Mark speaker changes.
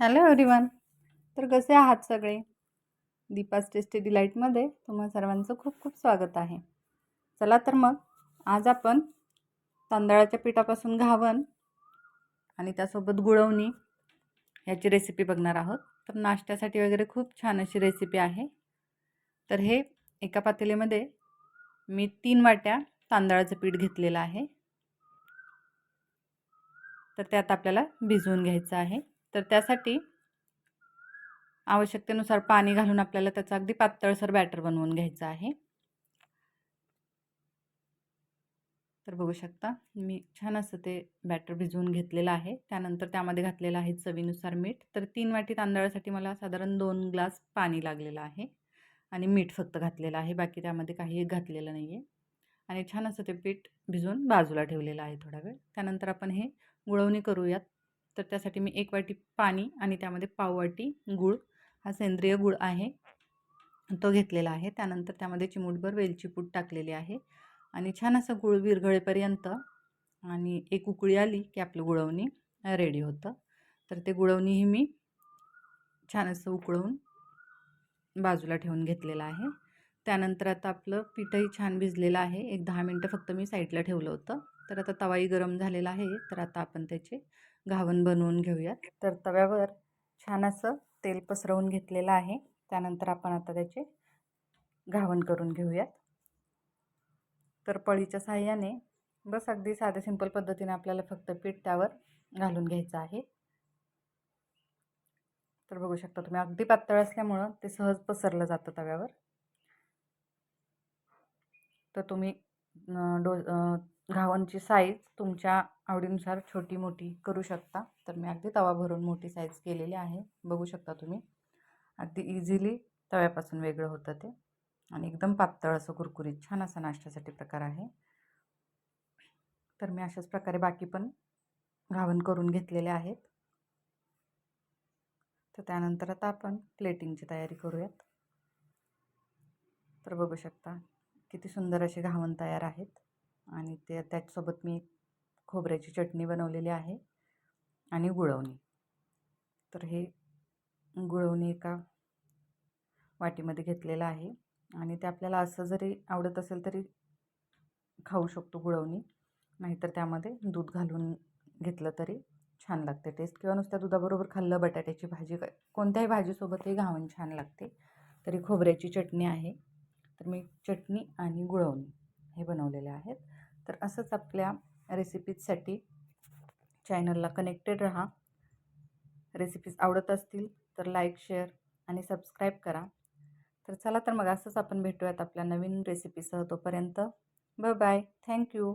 Speaker 1: Hello everyone तर कसे आहात सगळे? दीपास टेस्टी डिलाईटमध्ये तुम्हा सर्वांचं खूप खूप स्वागत आहे. चला तर मग आज आपण तांदळाच्या पिठापासून घावन आणि त्यासोबत गुळवणी ह्याची रेसिपी बघणार आहोत. तर नाश्त्यासाठी वगैरे खूप छान अशी रेसिपी आहे. तर हे एका पातेलीमध्ये मी तीन वाट्या तांदळाचं पीठ घेतलेलं आहे. तर त्यात आपल्याला भिजवून घ्यायचं आहे. तर त्यासाठी आवश्यकतेनुसार पाणी घालून आपल्याला त्याचा अगदी पातळसर बॅटर बनवून घ्यायचं आहे. तर बघू शकता मी छान असं ते बॅटर भिजवून घेतलेलं आहे. त्यानंतर त्यामध्ये घातलेलं आहे चवीनुसार मीठ. तर तीन वाटी तांदळासाठी मला साधारण दोन ग्लास पाणी लागलेलं आहे आणि मीठ फक्त घातलेलं आहे. बाकी त्यामध्ये काही घातलेलं नाही आहे आणि छान असं ते पीठ भिजवून बाजूला ठेवलेलं आहे थोडा वेळ. त्यानंतर आपण हे गुळवणी करूयात. तर त्यासाठी मी एक वाटी पाणी आणि त्यामध्ये पाववाटी गूळ हा सेंद्रिय गूळ आहे. तो घेतलेला आहे. त्यानंतर त्यामध्ये चिमूटभर वेलची पूड टाकलेली आहे आणि छान असं गुळ विरघळेपर्यंत आणि एक उकळी आली की आपलं गुळवणी रेडी होतं. तर ते गुळवणीही मी छान असं उकळवून बाजूला ठेवून घेतलेलं आहे. त्यानंतर आता आपलं पीठही छान भिजलेलं आहे. एक दहा मिनटं फक्त मी साईडला ठेवलं होतं. तर आता तवाही गरम झालेला आहे. तर आता आपण त्याचे घावण बनवून घेऊयात. तर तव्यावर छान असं तेल पसरवून घेतलेलं आहे. त्यानंतर आपण आता त्याचे घावण करून घेऊयात. तर पळीच्या साह्याने बस अगदी साध्या सिंपल पद्धतीने आपल्याला फक्त पीठ त्यावर घालून घ्यायचं आहे. तर बघू शकता तुम्ही अगदी पातळ असल्यामुळं ते सहज पसरलं जातं तव्यावर. तर तुम्ही डो घावणची साईज तुमच्या आवडीनुसार छोटी मोठी करू शकता. तर मी अगदी तवा भरून मोठी साईज केलेली आहे. बघू शकता तुम्ही. अगदी इझिली तव्यापासून वेगळं होतं ते. आणि एकदम पातळ असं कुरकुरीत छान असा नाश्त्यासाठी प्रकार आहे. तर मी अशाच प्रकारे बाकी पण घावन करून घेतलेले आहेत. तर त्यानंतर आता आपण प्लेटिंगची तयारी करूयात. तर बघू शकता किती सुंदर असे घावन तयार आहेत. आणि ते त्याचसोबत मी खोबऱ्याची चटणी बनवलेली आहे आणि गुळवणी. तर हे गुळवणी एका वाटीमध्ये घेतलेलं आहे. आणि ते आपल्याला असं जरी आवडत असेल तरी खाऊ शकतो गुळवणी. नाहीतर त्यामध्ये दूध घालून घेतलं तरी छान लागते. टेस्ट किंवा नुसत्या दुधाबरोबर खाल्लं बटाट्याची भाजी कोणत्याही भाजीसोबतही घावण छान लागते. तरी खोबऱ्याची चटणी आहे. तर मी चटणी आणि गुळवणी हे बनवलेले आहेत. तर असंच आपल्या रेसिपीजसाठी चॅनलला कनेक्टेड रहा. रेसिपीज आवडत असतील तर लाईक शेअर आणि सबस्क्राईब करा. तर चला तर मग असंच आपण भेटूयात आपल्या नवीन रेसिपीसह तोपर्यंत. Bye bye thank you